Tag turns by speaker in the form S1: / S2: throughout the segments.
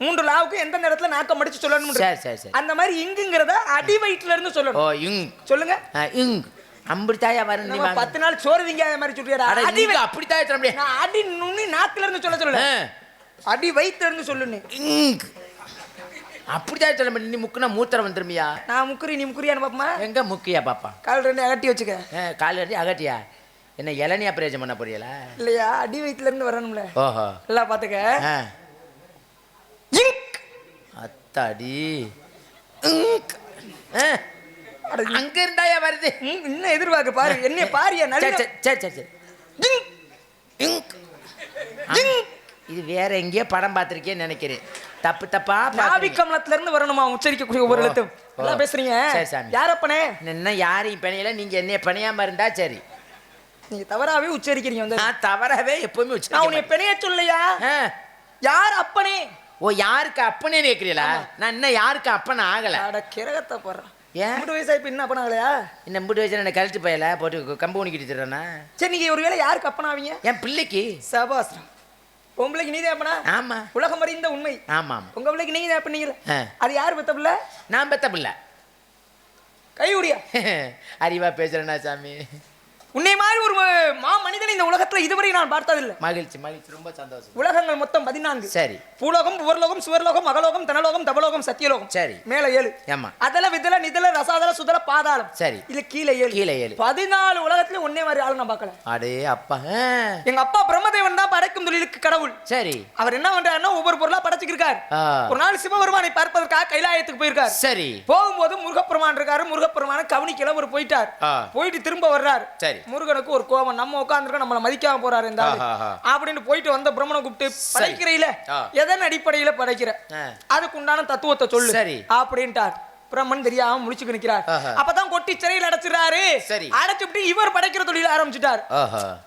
S1: மூன்று லாவுக்கு எந்தெந்த இடத்துல நாக்கம் மடிச்சு சொல்லணும்
S2: சரி சரி சரி.
S1: அந்த மாதிரி இங்குங்கிறத அடி வயிற்றுல இருந்து
S2: ஓ
S1: சொல்லணும்
S2: இங்.
S1: சொல்லுங்க.
S2: இங். அம்பிடித்தாயா வரும் நீ.
S1: பத்து நாள் சோறு திங்காத மாதிரி சொல்றியாடா?
S2: அட அப்படித்தாயா சொல்ல முடியாது.
S1: நான் அடி நுண்ணி நாக்குல இருந்து சொல்ல சொல்லல. அடி வயிற்றுல இருந்து சொல்லுன்னு.
S2: இங். அப்படித்தான் சொல்ல நீ முக்குனா மூத்திரம் வந்துருமியா?
S1: நான் முக்குறி நீ முக்குறியான்னு பாப்பமா?
S2: எங்க முக்கியா பாப்பா?
S1: கால் ரெண்டு அகட்டி வச்சுக்க.
S2: கால் கட்டி அகட்டியா? என்ன இளநியா பிரயோஜனம் பண்ண போறீங்களா
S1: இல்லையா? அடி வயிற்றுல இருந்து வரணும்ல.
S2: ஓஹோ.
S1: எல்லாம் பாத்துக்க.
S2: அத்தாடி அங்க இருந்தாயா வருது
S1: இன்னும் எதிர்பார்க்க பாரு. என்ன பாரியா
S2: சரி
S1: நல்ல
S2: சரி சரி சரி. இது வேற எங்கேயோ படம் பார்த்திருக்கேன்னு நினைக்கிறேன். தப்பு தப்பா பார்க்கறீங்க.
S1: நாவிக்கமலத்துல இருந்து வரணுமா? உச்சரிக்கக்கூடிய எழுத்தும்
S2: ஓ.
S1: எல்லாம் பேசுறீங்க. யாரப்பனே
S2: என்ன யாரையும் பணியல. நீங்க என்னைய பணியாம இருந்தா சரி.
S1: நீங்க தவறாவே உச்சரிக்கிறீங்க வந்து.
S2: நான் தவறாவே எப்பவுமே
S1: நான்
S2: உச்சரிக்க
S1: உன்னை பெணைய சொல்லையா. யார் அப்பனே?
S2: ஓ யாருக்கு அப்பனே கேக்குறீங்களா நான் இன்னும் யாருக்கு அப்பன் ஆகல?
S1: அட கிரகத்தை போடுறான்.
S2: ஏன்?
S1: மூணு வயசா இப்ப என்ன அப்பனாகலையா
S2: இந்த முடி வச்சு என்ன கழட்டு போயல போட்டு கம்பு ஊனிக்கிட்டு தரேனா
S1: சரி நீங்க ஒரு வேளை யாருக்கு அப்பனாவீங்க
S2: என் பிள்ளைக்கு.
S1: சபாஸ்ரம் பொம்பளைக்கு நீதான் அப்பனா?
S2: ஆமா.
S1: உலகம் அறிந்த உண்மை.
S2: ஆமா
S1: உங்க பிள்ளைக்கு நீங்க தான் பண்ணீங்கல்ல
S2: ஆ.
S1: அது யார் பெத்த பிள்ளை?
S2: நான் பெத்த பிள்ளை.
S1: கை உடியா
S2: அறிவா பேசுறேனா சாமி.
S1: உன்னை மாதிரி ஒரு மா மனிதனை இந்த உலகத்துல இதுவரை நான் பார்த்ததில்லை.
S2: மகிழ்ச்சி மகிழ்ச்சி ரொம்ப சந்தோஷம்.
S1: உலகங்கள் மொத்தம் பதினான்கு.
S2: சரி.
S1: பூலோகம் புவர்லோகம் சுவர்லோகம் மகலோகம் தனலோகம் தபலோகம் சத்தியலோகம்.
S2: சரி.
S1: மேல ஏழு.
S2: ஏம்மா.
S1: அதல விதல நிதல ரசாதல சுதல பாதாளம்.
S2: சரி.
S1: இல்ல கீழே ஏழு.
S2: கீழே ஏழு.
S1: பதினாலு உலகத்துல ஒன்னே மாதிரி ஆளு நான் பார்க்கல.
S2: அடே அப்பா.
S1: எங்க அப்பா பிரம்மதேவன் தான் படைக்கும் தொழிலுக்கு கடவுள்.
S2: சரி.
S1: அவர் என்ன பண்றாருன்னா ஒவ்வொரு பொருளா படைச்சுக்கிருக்கார்
S2: ஆ.
S1: ஒரு நாள் சிவபெருமானை பார்ப்பதற்காக கைலாயத்துக்கு போயிருக்கார்.
S2: சரி.
S1: போகும்போது முருகப்பெருமான் இருக்காரு. முருகப்பெருமான கவனிக்கல ஒரு போயிட்டார். போயிட்டு திரும்ப வர்றாரு.
S2: சரி.
S1: முருகனுக்கு ஒரு கோபம். நம்ம உட்காந்துருக்க நம்மள மதிக்காம போறாரு இந்த ஆளு. அப்படின்னு போயிட்டு வந்த பிரம்மனை கூப்பிட்டு படைக்கிறையில
S2: ஆ.
S1: எதன் அடிப்படையில படைக்கிற?
S2: ஆ.
S1: அதுக்கு உண்டான தத்துவத்தை சொல்லு.
S2: சரி.
S1: அப்படின்ட்டார். பிரம்மன் தெரியாம முழிச்சுக்கு நிக்கிறார்.
S2: ஆஹா.
S1: அப்பதான் கொட்டி சிறையில் அடைச்சிடுறாரு.
S2: சரி.
S1: அடைச்சுட்டு இவர் படைக்கிற தொழில ஆரம்பிச்சுட்டார்.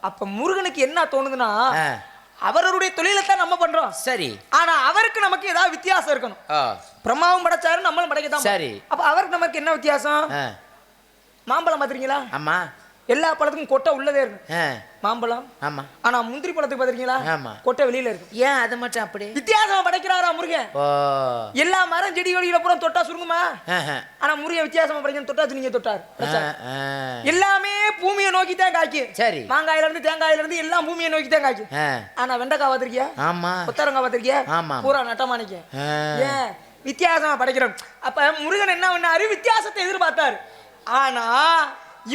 S1: அப்ப முருகனுக்கு என்ன தோணுதுன்னா
S2: ஆ.
S1: அவருடைய தொழிலை தான் நம்ம பண்றோம்.
S2: சரி.
S1: ஆனா அவருக்கு நமக்கு ஏதாவது வித்தியாசம் இருக்கணும்.
S2: ஆ.
S1: பிரம்மாவும் படைச்சாரு நம்மளும் படைக்கத்தான்
S2: சரி.
S1: அப்ப அவருக்கு நமக்கு என்ன வித்தியாசம்?
S2: ஆ.
S1: மாம்பழம் பாத்திருக்கீங்களா?
S2: ஆமா.
S1: எல்லா பழத்துக்கும் கொட்டை உள்ளதே இருக்கும் மாம்பழம்.
S2: ஆமா.
S1: ஆனா முந்திரி பழத்துக்கு பாத்திருக்கீங்களா?
S2: ஆமா.
S1: கொட்டை வெளியில இருக்கும்
S2: ஏன் அது மட்டும் அப்படி?
S1: வித்தியாசமா படைக்கிறாரா முருகன்? எல்லா மரம் செடி கொடியில பூரா தொட்டா சுருங்குமா. ஆனா முருகன் வித்தியாசமா படைக்கணும் தொட்டா நீங்க தொட்டார். எல்லாமே பூமியை நோக்கி தான் காய்க்கும்
S2: சரி.
S1: மாங்காயில இருந்து தேங்காயில இருந்து எல்லாம் பூமியை நோக்கி தான் காய்க்கும்
S2: ஆ.
S1: ஆனா வெண்டைக்காய் பாத்திருக்கியா?
S2: ஆமா.
S1: கொத்தரங்காய் பாத்திருக்கியா?
S2: ஆமா.
S1: பூரா நட்டமானிக்க. ஏன்? வித்தியாசமா படைக்கிறோம். அப்ப முருகன் என்ன பண்ணாரு? வித்தியாசத்தை எதிர்பார்த்தாரு. ஆனா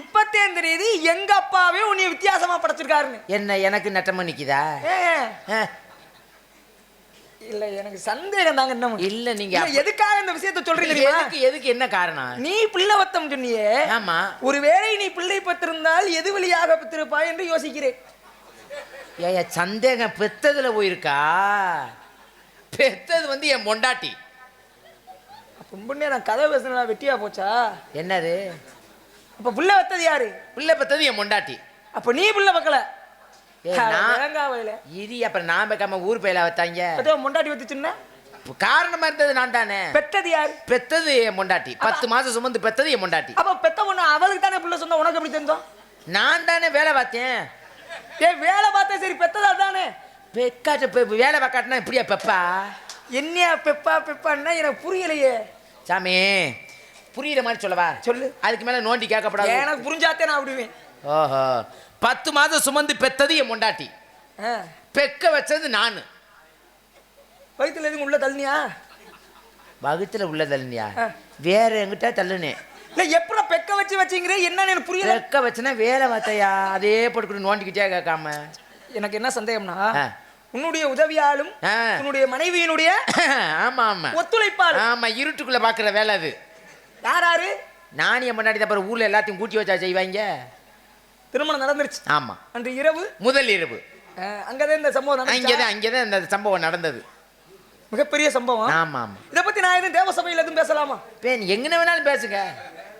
S1: இப்பத்தேன் தெரியுது எங்க அப்பாவே உன்னை வித்தியாசமா படைச்சிருக்காருன்னு.
S2: என்ன எனக்கு நட்டமா நிக்குதா.
S1: இல்ல எனக்கு சந்தேகம் தாங்க என்ன
S2: இல்ல நீங்க
S1: எதுக்காக இந்த விஷயத்தை சொல்றீங்க தெரியுமா?
S2: எதுக்கு எதுக்கு என்ன காரணம்?
S1: நீ பிள்ளை வத்தம் சொன்னியே.
S2: ஆமா.
S1: ஒருவேளை நீ பிள்ளை பெற்றிருந்தால் எது வழியாக பெற்றிருப்பாய் என்று யோசிக்கிறேன்.
S2: ஏயா சந்தேகம் பெத்ததுல போயிருக்கா? பெத்தது வந்து என் பொண்டாட்டி.
S1: அப்ப முன்னே நான் கதை பேசுனா வெட்டியா போச்சா?
S2: என்னது?
S1: அப்ப பிள்ளை வத்தது யாரு?
S2: பிள்ளை பெத்தது என் பொண்டாட்டி.
S1: அப்ப நீ பிள்ளை வயல
S2: இரி அப்புறம் நான் வைக்காம ஊர் பயில
S1: பத்தியா முண்டாட்டி வச்சுச்சுன்னா
S2: காரணமா இருந்தது நான் தானே.
S1: பெத்தது யாரு?
S2: பெத்தது என் பொண்டாட்டி. பத்து மாசம் சுமந்து பெத்தது என் பொண்டாட்டி.
S1: அப்ப பெத்த பொண்ணு அவளுக்கு தானே பிள்ளை சொந்தம்? உனக்கு எப்படி தெரிஞ்சோம்?
S2: நான் தானே வேலை பார்த்தேன்.
S1: ஏ வேலை பார்த்தா சரி பெத்ததா தானே?
S2: பெக்காட்டு வேலை பார்க்காட்டினா இப்படியா பெப்பா?
S1: என்னையா பெப்பா பெப்பான்னா எனக்கு புரியலையே.
S2: சாமி புரியுற மாதிரி சொல்லவா?
S1: சொல்லு.
S2: அதுக்கு மேல நோண்டி கேட்கப்படாது.
S1: எனக்கு புரிஞ்சாத்தே நான் விடுவேன்.
S2: ஓஹோ பத்து மாதம் சுமந்து பெத்தது என் பொண்டாட்டி.
S1: ஆ.
S2: பெக்க வச்சது நான்.
S1: வயித்துல எதுவும் உள்ள தள்ளினியா?
S2: வகுத்துல உள்ளதில்லையா
S1: ஆ.
S2: வேற எங்கிட்ட தள்ளுனேன்
S1: இல்ல எப்படா பெக்க வச்சு வச்சீங்க என்னன்னு எனக்கு புரியல.
S2: பெக்க வச்சனா வேலை பார்த்தையா அதே போட்டுக்கிட்டு நோண்டிக்கிட்டே கேட்காம.
S1: எனக்கு என்ன சந்தேகம்னா. உன்னுடைய உதவியாலும். உன்னுடைய மனைவியினுடைய
S2: ஆமா ஆமா.
S1: ஒத்துழைப்பால்
S2: ஆமா இருட்டுக்குள்ள பாக்குற வேலை அது.
S1: யார் யாரு?
S2: நானும் என் முன்னாடி அப்புறம் ஊர்ல எல்லாத்தையும் கூட்டி வச்சா செய்வாங்க.
S1: திருமணம் நடந்துருச்சு.
S2: ஆமா.
S1: அன்று இரவு?
S2: முதல் இரவு.
S1: ஆ, அங்கதான் இந்த சம்பவம் நடந்துச்சா?
S2: அங்கேதான் அங்கேதான் இந்த சம்பவம் நடந்தது.
S1: மிகப்பெரிய சம்பவம்.
S2: ஆமா ஆமா
S1: இத பத்தி நான் எதுவும் தேவசபையில் எதுவும் பேசலாமா?
S2: பேன் எங்கன வேணாலும் பேசுங்க.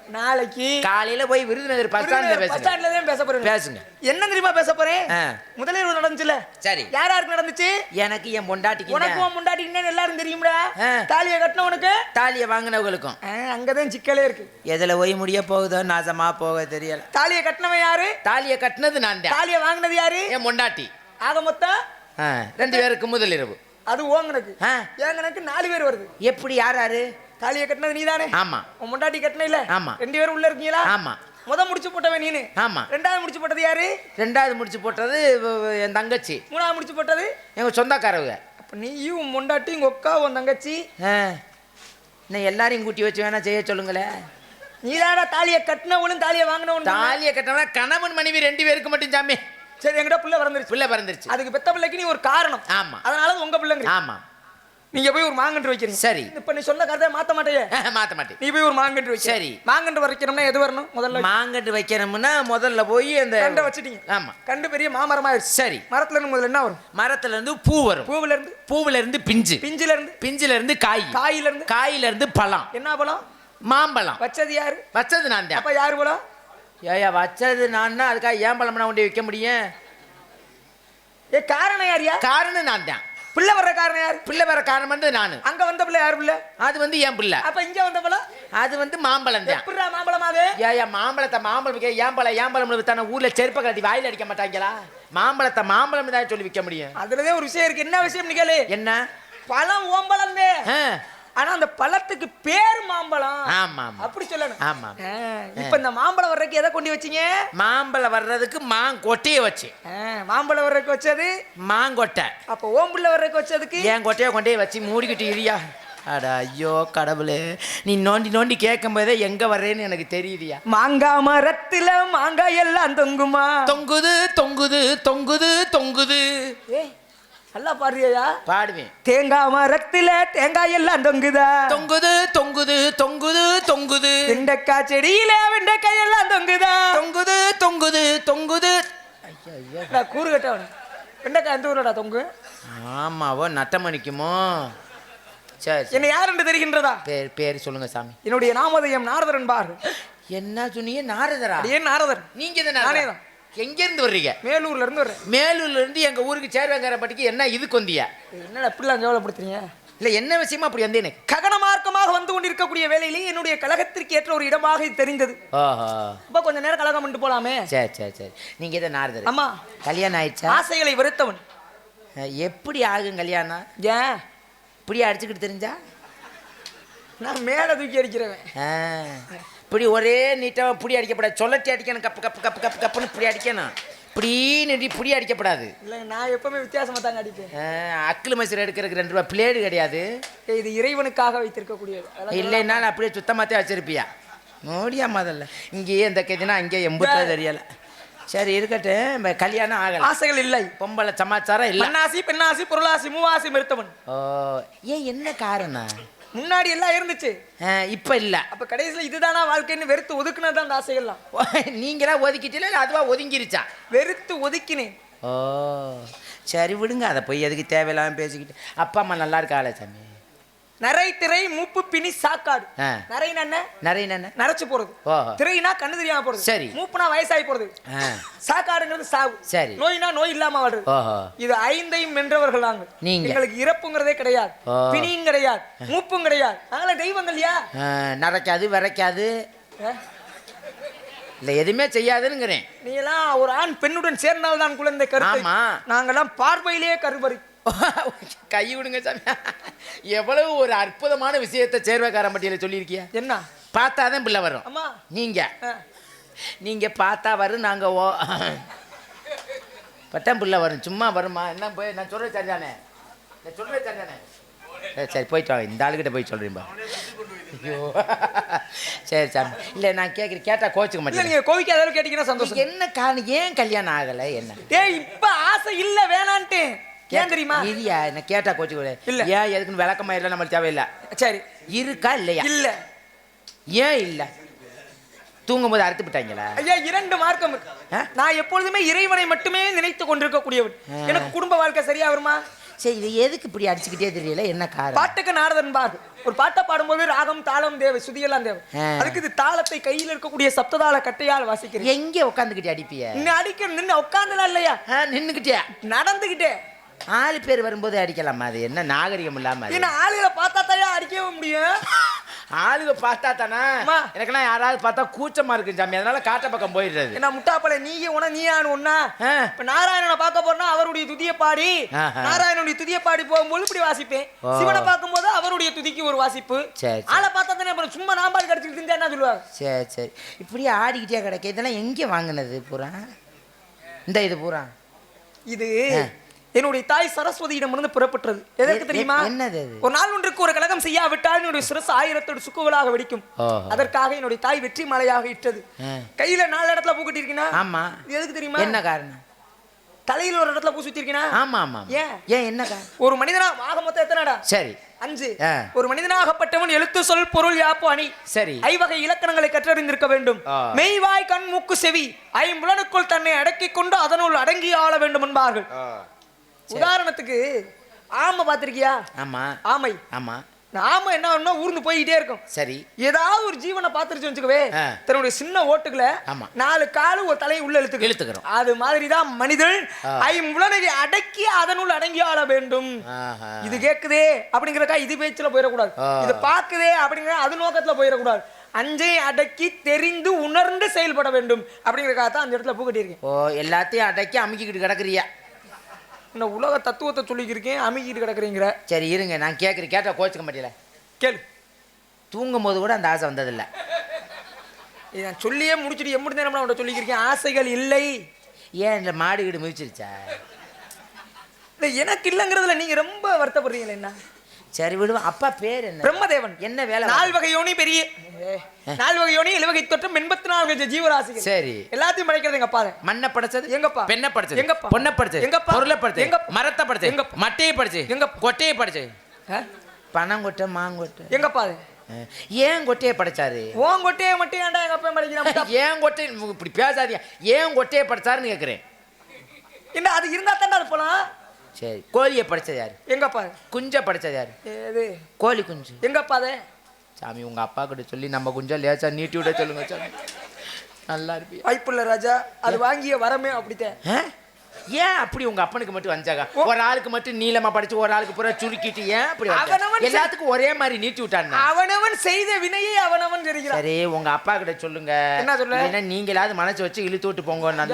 S1: நாளைக்கு
S2: காலையில போய் விருதுநகர் பஸ் ஸ்டாண்ட்ல
S1: பஸ்
S2: பேசுங்க.
S1: ஸ்டாண்ட்ல தான் பேச போறேன்.
S2: பேசுங்க.
S1: என்ன தெரியுமா பேச போறேன்?
S2: ஆ.
S1: முதலிரவு நடந்துச்சுல
S2: சரி.
S1: யார் யாருக்கு நடந்துச்சு?
S2: எனக்கு என் பொண்டாட்டிக்கு
S1: உனக்கு உன் முண்டாட்டி என்னன்னு எல்லாரும் தெரியும்டா.
S2: ஆ.
S1: தாலியை கட்டினவனுக்கு
S2: தாலியை வாங்கினவங்களுக்கும்.
S1: ஆ, அங்கதான் சிக்கலே இருக்கு.
S2: எதுல போய் முடிய போகுதோ நாசமா போக தெரியல.
S1: தாலியை கட்டினவன் யாரு?
S2: தாலியை கட்டினது நான் தான்.
S1: தாலியை வாங்கினது யாரு?
S2: என் பொண்டாட்டி.
S1: ஆக மொத்தம்
S2: ஆ, ரெண்டு பேருக்கு முதல் இரவு.
S1: அது ஓங்கனக்கு.
S2: ஆ.
S1: ஏங்கனக்கு நாலு பேர் வருது.
S2: எப்படி யார் யாரு?
S1: தாலியை கட்டினது நீதானே?
S2: ஆமா.
S1: உன் முண்டாட்டி கட்டின இல்ல
S2: ஆமா.
S1: ரெண்டு பேரும் உள்ள இருக்கீங்களா?
S2: ஆமா.
S1: முத முடிச்சு போட்டவன் நீனு.
S2: ஆமா.
S1: ரெண்டாவது முடிச்சு போட்டது யாரு?
S2: ரெண்டாவது முடிச்சு போட்டது என் தங்கச்சி.
S1: மூணாவது முடிச்சு போட்டது?
S2: எங்க சொந்தக்காரவங்க.
S1: அப்ப நீயும் உன் முண்டாட்டி உங்க அக்கா உன் தங்கச்சி.
S2: இன்னும் எல்லாரையும் கூட்டி வச்சு வேணா செய்ய சொல்லுங்களேன்.
S1: நீதாடா தாலியை கட்டினவளும் தாலியை வாங்கினவன்
S2: தாலியை கட்டினா கணவன் மனைவி ரெண்டு பேருக்கு மட்டும் சாமி
S1: சரி எங்கிட்ட புள்ள பிறந்துருச்சு.
S2: பிள்ளை பிறந்துருச்சு.
S1: அதுக்கு பெத்த பிள்ளைக்கு நீ ஒரு காரணம்.
S2: ஆமா.
S1: அதனால அது உங்க பிள்ளைங்க
S2: ஆமா.
S1: நீங்க போய் ஒரு மாங்கன்று வைக்கிறீங்க.
S2: சரி.
S1: இப்ப நீ சொன்ன கருத்தை மாத்த மாட்டேயே.
S2: மாத்த மாட்டேன்.
S1: நீ போய் ஒரு மாங்கன்று வைக்க.
S2: சரி.
S1: மாங்கன்று வைக்கணும்னா எது வரணும்? முதல்ல
S2: மாங்கட்டு வைக்கணும்னா முதல்ல போய் அந்த
S1: கண்டை வச்சிட்டீங்க.
S2: ஆமா.
S1: கண்டு பெரிய மாமரமா ஆயிடுச்சு.
S2: சரி.
S1: மரத்துல இருந்து முதல்ல என்ன வரும்?
S2: மரத்துல இருந்து பூ வரும்.
S1: பூவுல இருந்து
S2: பூவுல இருந்து பிஞ்சு.
S1: பிஞ்சுல இருந்து
S2: பிஞ்சுல இருந்து காய்.
S1: காயில இருந்து
S2: காயில இருந்து பழம்.
S1: என்ன பழம்?
S2: மாம்பழம்.
S1: வச்சது யாரு?
S2: வச்சது நான் தான்.
S1: அப்ப யாரு பழம்?
S2: ஏயா வச்சது நான் அதுக்காக ஏன் பழம் கொண்டு வைக்க முடியும்?
S1: ஏ காரணம் யாரியா
S2: காரணம் நான் தான்.
S1: பிள்ளை வர்ற காரணம் யாரு?
S2: பிள்ளை வர காரணம் வந்து நானு.
S1: அங்க வந்த பிள்ளை யாரு பிள்ளை?
S2: அது வந்து என் பிள்ளை.
S1: அப்ப இங்க வந்த பழம்
S2: அது வந்து மாம்பழம் தான்.
S1: எப்படிடா மாம்பழம் அது?
S2: ஏயா மாம்பழத்தை மாம்பழம் ஏம்பழம் ஏம்பழம் வித்தான? ஊர்ல செருப்பை கட்டி வாயில அடிக்க மாட்டாங்களா? மாம்பழத்தை மாம்பழம் தான் சொல்லி விற்க முடியும்.
S1: அதுலதான் ஒரு விஷயம் இருக்கு. என்ன விஷயம் நிக்கலு
S2: என்ன?
S1: பழம் ஓம்பழம் ஆனா அந்த பழத்துக்கு பேர் மாம்பழம்.
S2: ஆமா
S1: அப்படி சொல்லணும்.
S2: ஆமா.
S1: இப்ப இந்த மாம்பழம் வர்றதுக்கு எதை கொண்டு வச்சீங்க?
S2: மாம்பழம் வர்றதுக்கு மாங்கொட்டையை வச்சு.
S1: மாம்பழம் வர்றதுக்கு வச்சது?
S2: மாங்கொட்டை.
S1: அப்ப ஓம்புள்ள வர்றதுக்கு வச்சதுக்கு?
S2: என் கொட்டையை கொண்டே வச்சு மூடிக்கிட்டு இரியா அட ஐயோ கடவுளே. நீ நோண்டி நோண்டி கேட்கும் போதே எங்க வர்றேன்னு எனக்கு தெரியுதியா?
S1: மாங்காய் மரத்துல மாங்காய் எல்லாம் தொங்குமா?
S2: தொங்குது தொங்குது தொங்குது தொங்குது.
S1: நல்லா பாடுறியா
S2: பாடுவேன்.
S1: தேங்காய் மரத்துல தேங்காய் எல்லாம் தொங்குதா?
S2: தொங்குது தொங்குது தொங்குது தொங்குது.
S1: வெண்டைக்காய் செடியில வெண்டைக்காய் எல்லாம் தொங்குதா?
S2: தொங்குது தொங்குது தொங்குது.
S1: நான் கூறு கட்டவன வெண்டைக்காய் எந்த ஊரடா தொங்கு?
S2: ஆமாவோ நட்டமணிக்குமோ. சரி சரி.
S1: என்னை யார் என்று தெரிகின்றதா?
S2: பேர் பேர் சொல்லுங்க சாமி.
S1: என்னுடைய நாமதயம் நாரதரன் பார்
S2: என்ன சொன்னீங்க? நாரதரா?
S1: ஏன் நாரதர்.
S2: நீங்க இந்த
S1: நானே தான்.
S2: எங்க இருந்து வர்றீங்க?
S1: மேலூர்ல இருந்து வர்றேன்.
S2: மேலூர்ல இருந்து எங்க ஊருக்கு சேர்வங்காரப்பட்டிக்கு என்ன இது கொந்தியா?
S1: என்னடா இப்படிலாம் கேவலப்படுத்துறீங்க?
S2: இல்ல என்ன விஷயமா அப்படி வந்து எனக்கு
S1: ககன மார்க்கமாக வந்து கொண்டிருக்கக்கூடிய வேலையிலே என்னுடைய கழகத்திற்கு ஏற்ற ஒரு இடமாக இது தெரிந்தது. அப்ப கொஞ்ச நேரம் கழகம் பண்ணிட்டு போலாமே.
S2: சரி சரி சரி. நீங்க இதை நாரதர்
S1: அம்மா
S2: கல்யாணம் ஆயிடுச்சா?
S1: ஆசைகளை வெறுத்தவன்.
S2: அஹ், எப்படி ஆகும் கல்யாணம்?
S1: ஏன்?
S2: இப்படி அடிச்சுக்கிட்டு தெரிஞ்சா?
S1: நான் மேல தூக்கி அடிக்கிறவன்.
S2: இப்படி ஒரே நீட்டாக புடி அடிக்கப்படாது. சொல்லட்டி அடிக்கணும். கப்பு கப்பு கப்பு கப்பு கப்புன்னு இப்படி அடிக்கணும். இப்படி நின்று புடி அடிக்கப்படாது.
S1: இல்லை நான் எப்பவுமே வித்தியாசமா தாங்க அடிப்பேன்.
S2: அக்கில் மசூர் எடுக்கிறதுக்கு ரெண்டு ரூபா பிளேடு கிடையாது.
S1: இது இறைவனுக்காக வைத்திருக்கக்கூடியது அதெல்லாம்
S2: இல்லைன்னா நான் அப்படியே சுத்தமாத்தே வச்சிருப்பியா? நோடியா முதல்ல. இங்கேயே இந்த கைதுனா அங்கேயே எம்புட்டா தெரியல சரி இருக்கட்டும். கல்யாணம் ஆகல.
S1: ஆசைகள் இல்லை.
S2: பொம்பளை சமாச்சாரம் இல்லை.
S1: பெண்ணாசி பெண்ணாசி பொருளாசி மூவாசி மறுத்தவன்
S2: ஓ ஏன் என்ன காரணம்?
S1: முன்னாடி எல்லாம் இருந்துச்சு.
S2: இப்ப இல்ல.
S1: அப்ப கடைசியில இதுதானா வாழ்க்கைன்னு வெறுத்து ஒதுக்குனது தான் அந்த ஆசைகள்லாம்.
S2: நீங்களா ஒதுக்கிட்டீங்களா இல்லை அதுவா ஒதுங்கிருச்சா?
S1: வெறுத்து ஒதுக்கினேன்.
S2: ஓ சரி விடுங்க. அதை போய் எதுக்கு தேவையில்லாம பேசிக்கிட்டு அப்பா அம்மா நல்லா இருக்காளே சாமி.
S1: நரை திரை மூப்பு பிணி சாக்காடு.
S2: ஆ.
S1: நரைனா என்ன
S2: நிறைய என்ன
S1: நரைச்சு போறது. திரைனா கண்ணு தெரியாம போறது.
S2: சரி.
S1: மூப்புனா வயசாகி போறது. சாக்காடுங்கிறது சாவு.
S2: சரி.
S1: நோய்னா நோய் இல்லாம வாழ்றது. இது ஐந்தையும் வென்றவர்கள் நாங்கள்
S2: நீங்க.
S1: எங்களுக்கு இறப்புங்கிறதே கிடையாது. பிணியும் கிடையாது. மூப்பும் கிடையாது. நாங்களே தெய்வங்கள் இல்லையா?
S2: நரைக்காது விரைக்காது? இல்லை எதுவுமே செய்யாதுங்கிறேன்.
S1: நீ எல்லாம் ஒரு ஆண் பெண்ணுடன் சேர்ந்தால்தான் குழந்தை கருத்தை. நாங்கெல்லாம் பார்வையிலேயே கருவறை.
S2: கை விடுங்க சாமி. எவ்வளவு ஒரு அற்புதமான விஷயத்தை சேர்வைக்காரன் பட்டியல சொல்லியிருக்கிய?
S1: என்ன?
S2: பார்த்தா தான் பிள்ளை வரும்.
S1: அம்மா.
S2: நீங்க.
S1: ஆ.
S2: நீங்க பார்த்தா வரும் நாங்க ஓ. பட்டம் பிள்ளை வரும். சும்மா வருமா? என்ன போய் நான் சொல்றது சரிதானே? நான் சொல்றது சரிதானே? சரி, சரி போயிட்டு வாங்க. இந்த ஆளுகிட்ட போய் சொல்றீங்களா ஐயோ. சரி சாமி. இல்லை நான் கேட்குறேன் கேட்டா கோச்சுக்க மாட்டேன்.
S1: நீங்க கோவிக்காத அளவுக்கு கேட்டீங்கன்னா சந்தோஷம்.
S2: என்ன காரணம்? ஏன் கல்யாணம் ஆகலை? என்ன?
S1: ஏய் இப்ப ஆசை இல்ல வேணான்ட்டு ஏன் தெரியுமா?
S2: இல்லையா என்ன கேட்டா கோச்சுக்க
S1: இல்ல.
S2: ஏன் எதுக்குன்னு விளக்கமா இல்லை நம்மளுக்கு தேவையில்லை.
S1: சரி.
S2: இருக்கா இல்லையா?
S1: இல்ல.
S2: ஏன் இல்லை? தூங்கும்போது அறுத்து விட்டாங்களா?
S1: ஐயா இரண்டு மார்க்கம் இருக்கு. நான் எப்பொழுதுமே இறைவனை மட்டுமே நினைத்து கொண்டிருக்கக்கூடியவன். எனக்கு குடும்ப வாழ்க்கை சரியா வருமா?
S2: சரி இது எதுக்கு இப்படி அடிச்சுக்கிட்டே தெரியல? என்ன காரணம்?
S1: பாட்டுக்கு நாரதன் பார். ஒரு பாட்டை பாடும்போது ராகம் தாளம் தேவை சுதியெல்லாம் தேவை. அதுக்கு இது தாளத்தை கையில் இருக்கக்கூடிய சப்ததாள கட்டையால் வாசிக்கிறேன்.
S2: எங்க உட்காந்துக்கிட்டே அடிப்பிய?
S1: இன்னும் அடிக்க நின்று உட்காந்துலாம் இல்லையா?
S2: நின்னுக்கிட்டே.
S1: நடந்துகிட்டே
S2: ஆளு பேர் வரும்போது அடிக்கலாமா அது என்ன நாகரிகம் இல்லாம அது?
S1: ஏன்னா ஆளுகளை பார்த்தா தான் அடிக்கவே முடியும்
S2: ஆளுக பார்த்தா தானே
S1: அம்மா.
S2: எனக்கெல்லாம் யாராவது பார்த்தா கூச்சமா இருக்கு சாமி அதனால காட்ட பக்கம் போயிடுறது
S1: என்ன முட்டாப்பல நீயே உன நீயானு ஒன்னா
S2: ஆ.
S1: இப்ப நாராயணனை பார்க்க போறேன்னா அவருடைய துதிய பாடி
S2: ஆஹா.
S1: நாராயணனுடைய துதிய பாடி போகும்போது இப்படி வாசிப்பேன்
S2: ஓ.
S1: சிவனை பார்க்கும்போது அவருடைய துதிக்கு ஒரு வாசிப்பு
S2: சரி, சரி.
S1: ஆளை பார்த்தா தானே அப்புறம் சும்மா நாம்பால் கடிச்சிட்டு இருந்தா என்ன சொல்லுவாங்க
S2: சரி சரி இப்படியே ஆடிக்கிட்டே கிடக்கு இதெல்லாம் எங்கே வாங்கினது பூரா இந்த இது பூரா
S1: இது
S2: ஆ.
S1: என்னுடைய தாய் சரஸ்வதியிடமிருந்து புறப்பட்டது. எதற்கு தெரியுமா? ஒரு நாள் ஒன்றுக்கு ஒரு கழகம் செய்யாவிட்டால் என்னுடைய சிரசு ஆயிரத்தோடு சுக்குகளாக வெடிக்கும். அதற்காக என்னுடைய தாய் வெற்றி மலையாக இட்டது. கையில நாலு இடத்துல பூ
S2: ஆமா.
S1: எதுக்கு தெரியுமா?
S2: என்ன காரணம்?
S1: தலையில ஒரு இடத்துல பூ சுத்திருக்கீனா
S2: ஆமா ஆமா
S1: ஏன்?
S2: ஏன் என்ன
S1: ஒரு மனிதனா ஆக மொத்தம் எத்தனைடா
S2: சரி.
S1: அஞ்சு. ஒரு மனிதனாகப்பட்டவன் எழுத்து சொல் பொருள் யாப்பு அணி.
S2: சரி.
S1: ஐவகை இலக்கணங்களை கற்றறிந்திருக்க வேண்டும். மெய்வாய் கண் மூக்கு செவி. ஐம்புலனுக்குள் தன்னை அடக்கிக் கொண்டு அதனுள் அடங்கி ஆள வேண்டும் என்பார்கள். உதாரணத்துக்கு ஆமை பார்த்திருக்கியா?
S2: ஆமா.
S1: ஆமை.
S2: ஆமா.
S1: ஆமை என்ன பண்ணா ஊர்ந்து போயிட்டே இருக்கும்.
S2: சரி.
S1: ஏதாவது ஒரு ஜீவனை பார்த்துருச்சு வச்சுக்கவே. தன்னுடைய சின்ன ஓட்டுகளை
S2: ஆமா.
S1: நாலு காலு ஒரு தலையை உள்ள இழுத்துக்கு
S2: இழுத்துக்கிறோம்.
S1: அது மாதிரி தான் மனிதன். ஐம்புலனை அடக்கி அதனுள் அடங்கி ஆள வேண்டும். இது கேக்குதே அப்படிங்கறக்கா இது பேச்சுல போயிடக்கூடாது. இது பாக்குதே அப்படிங்கிற அது நோக்கத்துல போயிடக்கூடாது. அஞ்சை அடக்கி தெரிந்து உணர்ந்து செயல்பட வேண்டும் அப்படிங்கறக்காக தான் அந்த இடத்துல பூ கட்டியிருக்கேன்.
S2: ஓ எல்லாத்தையும் அடக்கி அமுக்கிக்கிட்டு கிடக்குறியா?
S1: இன்னும் உலக தத்துவத்தை சொல்லிக்கிருக்கேன் அமுக்கிட்டு கிடக்குறீங்கிற.
S2: சரி இருங்க. நான் கேட்குறேன் கேட்டா கோச்சுக்க மாட்டேல
S1: கேளு.
S2: தூங்கும் போது கூட அந்த ஆசை வந்ததில்ல.
S1: நான் சொல்லியே முடிச்சுட்டு எம்படி நேரம் அவன்கிட்ட சொல்லிக்கிருக்கேன். ஆசைகள் இல்லை.
S2: ஏன் இந்த மாடு வீடு மிதிச்சிருச்சா?
S1: இல்லை எனக்கு இல்லைங்கிறதுல நீங்க ரொம்ப வருத்தப்படுறீங்களே என்ன?
S2: சரி விடுவோம் அப்பா பேர் என்ன?
S1: பிரம்மதேவன்.
S2: என்ன வேலை
S1: நால் வகை யோனி பெரிய. நால் வகை யோனி எழுவகை தொற்றம் எண்பத்தி நாலு கஜ ஜீவராசிகள்.
S2: சரி.
S1: எல்லாத்தையும் படைக்கிறது எங்க அப்பா
S2: மண்ணை படைச்சது?
S1: எங்கப்பா?
S2: பெண்ணை படைச்சது?
S1: எங்கப்பா?
S2: பொண்ணை படைச்சது?
S1: எங்கப்பா?
S2: பொருளை படைச்சது?
S1: எங்கப்பா?
S2: மரத்தை படைச்சது?
S1: எங்கப்பா?
S2: மட்டையை படைச்சது?
S1: எங்கப்பா?
S2: கொட்டையை படைச்சது? பனங்கொட்டை மாங்கொட்டை
S1: எங்கப்பா அது?
S2: ஏன் கொட்டையை படைச்சாரு?
S1: உன் கொட்டையை மட்டும் ஏன்டா எங்க அப்பா படைக்கிறான்?
S2: ஏன் கொட்டை இப்படி பேசாதீங்க. ஏன் கொட்டையை படைச்சாருன்னு கேட்குறேன்
S1: என்ன அது இருந்தா தாண்டா அது போலாம்?
S2: சரி கோழியை படைச்சது யாரு?
S1: எங்கப்பா?
S2: குஞ்சை படைச்சது யாரு?
S1: எது?
S2: கோழி குஞ்சு.
S1: எங்கப்பா அது?
S2: சாமி உங்க அப்பா கிட்ட சொல்லி நம்ம குஞ்சா லேசா நீட்டி விட சொல்லுங்க சாமி. நல்லா இருப்பியா?
S1: வாய்ப்புள்ள ராஜா. அது வாங்கிய வரமே அப்படித்தான்?
S2: ஏன் அப்படி உங்க அப்பனுக்கு மட்டும் வந்தாங்க ஒரு ஆளுக்கு மட்டும் நீளமா படிச்சு ஒரு ஆளுக்கு பூரா சுருக்கிட்டு ஏன் அப்படி?
S1: அவனவன்
S2: எல்லாத்துக்கும் ஒரே மாதிரி நீட்டி விட்டாங்க
S1: அவனவன் செய்த வினையை அவனவன் தெரிகிறான்.
S2: சரி உங்க அப்பா கிட்ட சொல்லுங்க.
S1: என்ன சொல்ல?
S2: இல்லைன்னா நீங்களாவது மனசு வச்சு இழுத்து விட்டு போங்க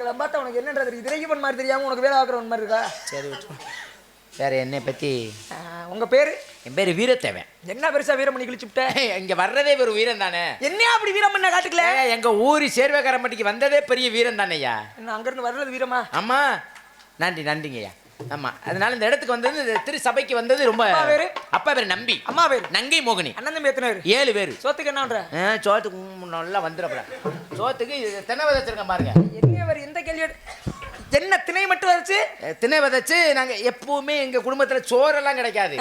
S1: எங்களை பார்த்தா உனக்கு என்னன்றது திரையவன் மாதிரி தெரியாம உனக்கு வேலை ஆக்குறவன் மாதிரி இருக்கா?
S2: சரி விட்டு வேற என்னை பத்தி?
S1: ஆ, உங்க பேரு?
S2: என் பேர் வீரத்தேவன்.
S1: என்ன பெருசா வீரமணி கிழிச்சுட்ட
S2: இங்க வர்றதே ஒரு வீரன் தானே?
S1: என்ன அப்படி வீரமண்ண காட்டுக்கல
S2: ஏய், எங்க ஊரு சேர்வகாரம்பட்டிக்கு வந்ததே பெரிய வீரன் தானேயா
S1: அங்க இருந்து வர்றது வீரமா?
S2: ஆமா. நன்றி நன்றிங்கய்யா. ஆமா. அதனால இந்த இடத்துக்கு வந்தது திரு சபைக்கு வந்தது ரொம்ப
S1: பேரு?
S2: அப்பா பேர் நம்பி.
S1: அம்மா பேரு?
S2: நங்கை மோகினி.
S1: அண்ணன் தம்பி எத்தனை பேரு?
S2: ஏழு பேரு.
S1: சோத்துக்கு என்ன பண்ற?
S2: ஆ, சோத்துக்கு நல்லா வந்துடுறப்ப சோத்துக்கு இது திணை விதைச்சிருக்கேன் பாருங்க.
S1: கேள்வி என்ன திணை மட்டும் வச்சு
S2: திணை விதைச்சு நாங்க எப்பவுமே எங்க குடும்பத்துல சோறெல்லாம் கிடைக்காது.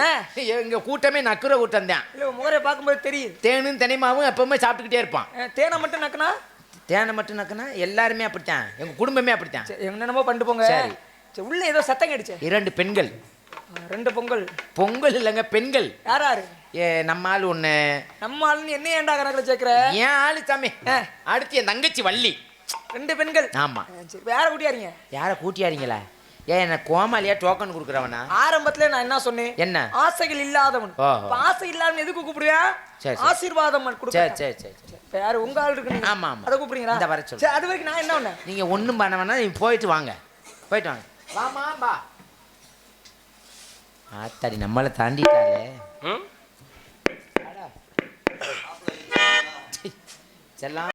S2: எங்க கூட்டமே நக்குற கூட்டம் தான்.
S1: இல்ல முகரை பார்க்கும்போது தெரியுது.
S2: தேனும் தினைமாவும் எப்பவுமே சாப்பிட்டுக்கிட்டே இருப்பான்.
S1: தேனை மட்டும் நக்குனா?
S2: தேனை மட்டும் நக்குனா எல்லாருமே அப்படித்தான். எங்க குடும்பமே அப்படித்தான்.
S1: என்னென்னமோ பண்ணிட்டு போங்க. உள்ள ஏதோ சத்தம் கேடுச்சு
S2: இரண்டு பெண்கள்.
S1: ரெண்டு பொங்கல்.
S2: பொங்கல் இல்லைங்க பெண்கள்.
S1: யார் யாரு?
S2: ஏ நம்ம ஆள் ஒண்ணு.
S1: நம்ம ஆளுன்னு என்ன ஏன்டா கணக்குல சேர்க்கிற?
S2: ஏன் ஆளு சாமி. அடுத்து என் தங்கச்சி வள்ளி.
S1: ரெண்டு பெண்கள்.
S2: ஆமா.
S1: சரி, வேற கூட்டியாருங்க?
S2: யாரை கூட்டியாரீங்களா? ஏன் என்ன கோமாளியா டோக்கன் கொடுக்குறவனா?
S1: ஆரம்பத்துல நான் என்ன சொன்னேன்?
S2: என்ன?
S1: ஆசைகள் இல்லாதவன். ஆசை இல்லாதவன் எதுக்கு
S2: சரி.
S1: ஆசீர்வாதம்
S2: சரி சரி சரி
S1: யாரு உங்க ஆள் இருக்கு?
S2: ஆமா, ஆமா.
S1: அதை கூப்பிடுறீங்களா?
S2: இந்த வர சொல்லு.
S1: சரி அது வரைக்கும் நான் என்ன பண்ணேன்?
S2: நீங்க ஒண்ணும் பண்ண வேணா நீங்க போயிட்டு வாங்க. போயிட்டு வாங்க. வாமா பா ஆத்தாடி நம்மளை தாண்டிட்டாலே செல்லாம்